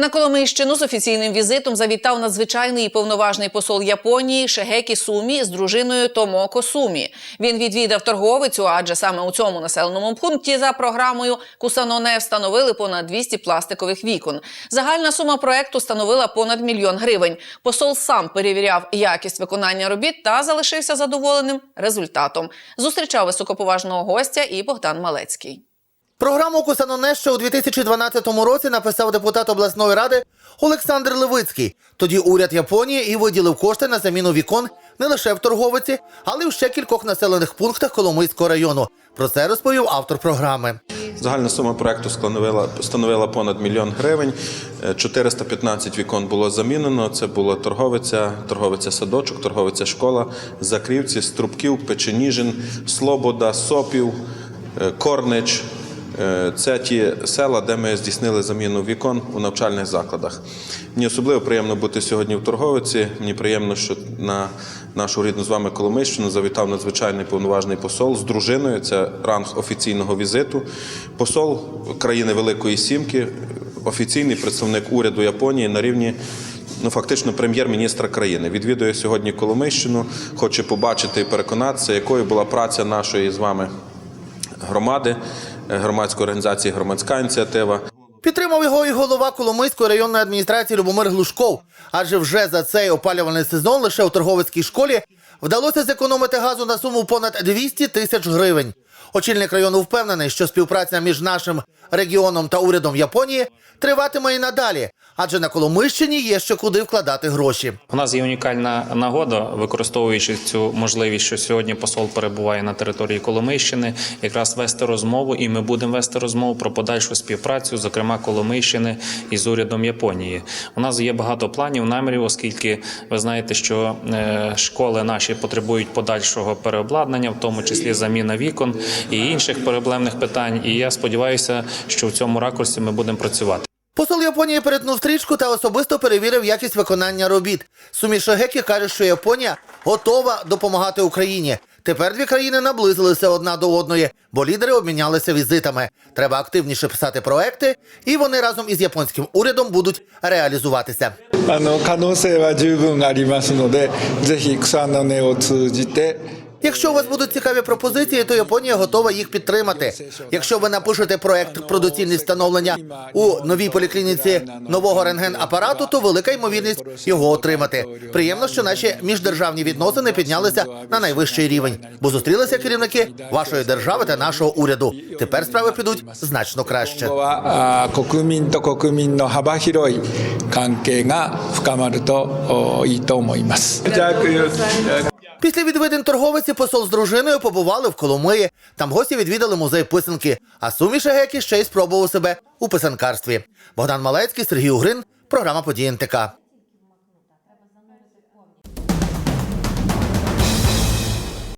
На Коломийщину з офіційним візитом завітав надзвичайний і повноважний посол Японії Шегекі Сумі з дружиною Томоко Сумі. Він відвідав торговицю, адже саме у цьому населеному пункті за програмою Кусаноне встановили понад 200 пластикових вікон. Загальна сума проекту становила понад мільйон гривень. Посол сам перевіряв якість виконання робіт та залишився задоволеним результатом. Зустрічав високоповажного гостя і Богдан Малецький. Програму «Кусаноне» ще у 2012 році написав депутат обласної ради Олександр Левицький. Тоді уряд Японії і виділив кошти на заміну вікон не лише в торговиці, але й в ще кількох населених пунктах Коломийського району. Про це розповів автор програми. Загальна сума проекту становила, становила понад мільйон гривень. Е, 415 вікон було замінено. Це була торговиця, торговиця садочок, торговиця школа, Закрівці, Струбків, Печеніжин, Слобода, Сопів, е, Корнич. Е, Це ті села, де ми здійснили заміну вікон у навчальних закладах. Мені особливо приємно бути сьогодні в торговиці. Мені приємно, що на нашу рідну з вами Коломийщину завітав надзвичайний повноважний посол з дружиною. Це ранг офіційного візиту. Посол країни Великої Сімки, офіційний представник уряду Японії на рівні. Ну, фактично, прем'єр-міністра країни відвідує сьогодні Коломийщину, хоче побачити і переконатися, якою була праця нашої з вами громади, громадської організації Громадська ініціатива. Підтримав його і голова Коломийської районної адміністрації Любомир Глушков. Адже вже за цей опалювальний сезон лише у торговецькій школі вдалося зекономити газу на суму понад 200 тисяч гривень. Очільник району впевнений, що співпраця між нашим регіоном та урядом Японії триватиме і надалі, адже на Коломийщині є ще куди вкладати гроші. У нас є унікальна нагода, використовуючи цю можливість, що сьогодні посол перебуває на території Коломийщини, якраз вести розмову, і ми будемо вести розмову про подальшу співпрацю, зокрема Коломийщини із урядом Японії. У нас є багато планів, намірів, оскільки ви знаєте, що е, школи наші потребують подальшого переобладнання, в тому числі заміна вікон і інших проблемних питань. І я сподіваюся, що в цьому ракурсі ми будемо працювати. Посол Японії перетнув стрічку та особисто перевірив якість виконання робіт. Сумі Шагекі каже, що Японія готова допомагати Україні. Тепер дві країни наблизилися одна до одної, бо лідери обмінялися візитами. Треба активніше писати проекти, і вони разом із японським урядом будуть реалізуватися. あ Якщо у вас будуть цікаві пропозиції, то Японія готова їх підтримати. Якщо ви напишете проект про доцільне встановлення у новій поліклініці нового рентген-апарату, то велика ймовірність його отримати. Приємно, що наші міждержавні відносини піднялися на найвищий рівень, бо зустрілися керівники вашої держави та нашого уряду. Тепер справи підуть значно краще. Дякую. Після відвідин торговиці посол з дружиною побували в Коломиї. Там гості відвідали музей писанки, а Сумі Шагекі ще й спробував себе у писанкарстві. Богдан Малецький, Сергій Угрин, програма «Події НТК».